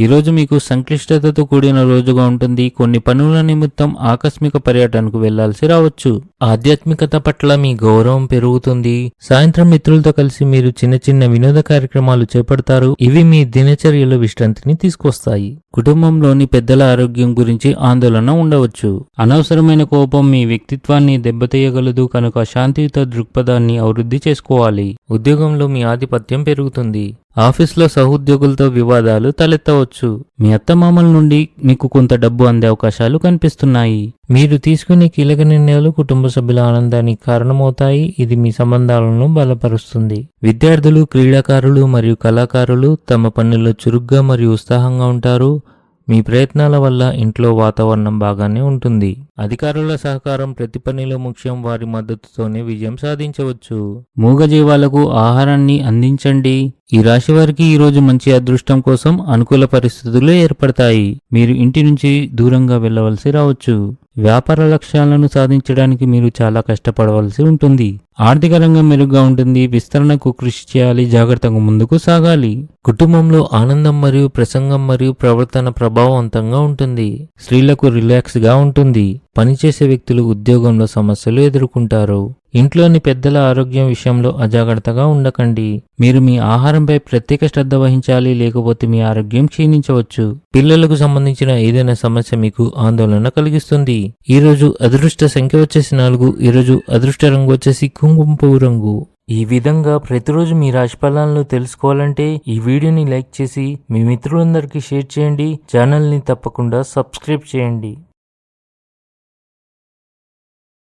ఈరోజు మీకు సంక్లిష్టతతో కూడిన రోజుగా ఉంటుంది. కొన్ని పనుల నిమిత్తం ఆకస్మిక పర్యటనకు వెళ్ళాల్సి రావచ్చు. ఆధ్యాత్మికత పట్ల మీ గౌరవం పెరుగుతుంది. సాయంత్రం మిత్రులతో కలిసి మీరు చిన్న చిన్న వినోద కార్యక్రమాలు చేపడతారు. ఇవి మీ దినచర్యలో విశ్రాంతిని తీసుకొస్తాయి. కుటుంబంలోని పెద్దల ఆరోగ్యం గురించి ఆందోళన ఉండవచ్చు. అనవసరమైన కోపం మీ వ్యక్తిత్వాన్ని దెబ్బతీయగలదు. కనుక శాంతియుత దృక్పథాన్ని అభివృద్ధి చేసుకోవాలి. ఉద్యోగంలో మీ ఆధిపత్యం పెరుగుతుంది. ఆఫీస్లో సహోద్యోగులతో వివాదాలు తలెత్తవచ్చు. మీ అత్తమామల నుండి మీకు కొంత డబ్బు అందే అవకాశాలు కనిపిస్తున్నాయి. మీరు తీసుకునే కీలక నిర్ణయాలు కుటుంబ సభ్యుల ఆనందానికి కారణమవుతాయి. ఇది మీ సంబంధాలను బలపరుస్తుంది. విద్యార్థులు క్రీడాకారులు మరియు కళాకారులు తమ పనుల్లో చురుగ్గా మరియు ఉత్సాహంగా ఉంటారు. మీ ప్రయత్నాల వల్ల ఇంట్లో వాతావరణం బాగానే ఉంటుంది. అధికారుల సహకారం ప్రతి పనిలో ముఖ్యం వారి మద్దతుతోనే విజయం సాధించవచ్చు. మూగజీవాలకు ఆహారాన్ని అందించండి. ఈ రాశి వారికి ఈరోజు మంచి అదృష్టం కోసం అనుకూల పరిస్థితులు ఏర్పడతాయి. మీరు ఇంటి నుంచి దూరంగా వెళ్ళవలసి రావచ్చు. వ్యాపార లక్ష్యాలను సాధించడానికి మీరు చాలా కష్టపడవలసి ఉంటుంది. ఆర్థిక రంగం మెరుగ్గా ఉంటుంది. విస్తరణకు కృషి చేయాలి. జాగ్రత్తగా ముందుకు సాగాలి. కుటుంబంలో ఆనందం మరియు ప్రసంగం మరియు ప్రవర్తన ప్రభావవంతంగా ఉంటుంది. స్త్రీలకు రిలాక్స్గా ఉంటుంది. పనిచేసే వ్యక్తులు ఉద్యోగంలో సమస్యలు ఎదుర్కొంటారు. ఇంట్లోని పెద్దల ఆరోగ్యం విషయంలో అజాగ్రత్తగా ఉండకండి. మీరు మీ ఆహారంపై ప్రత్యేక శ్రద్ధ వహించాలి లేకపోతే మీ ఆరోగ్యం క్షీణించవచ్చు. పిల్లలకు సంబంధించిన ఏదైనా సమస్య మీకు ఆందోళన కలిగిస్తుంది. ఈ రోజు అదృష్ట సంఖ్య వచ్చేసి నాలుగు ఈ రోజు అదృష్ట రంగు వచ్చేసి కుంకుమ పువ్వు రంగు. ఈ విధంగా ప్రతిరోజు మీ రాశి ఫలాలను తెలుసుకోవాలంటే ఈ వీడియోని లైక్ చేసి మీ మిత్రులందరికీ షేర్ చేయండి. ఛానల్ని తప్పకుండా సబ్స్క్రైబ్ చేయండి.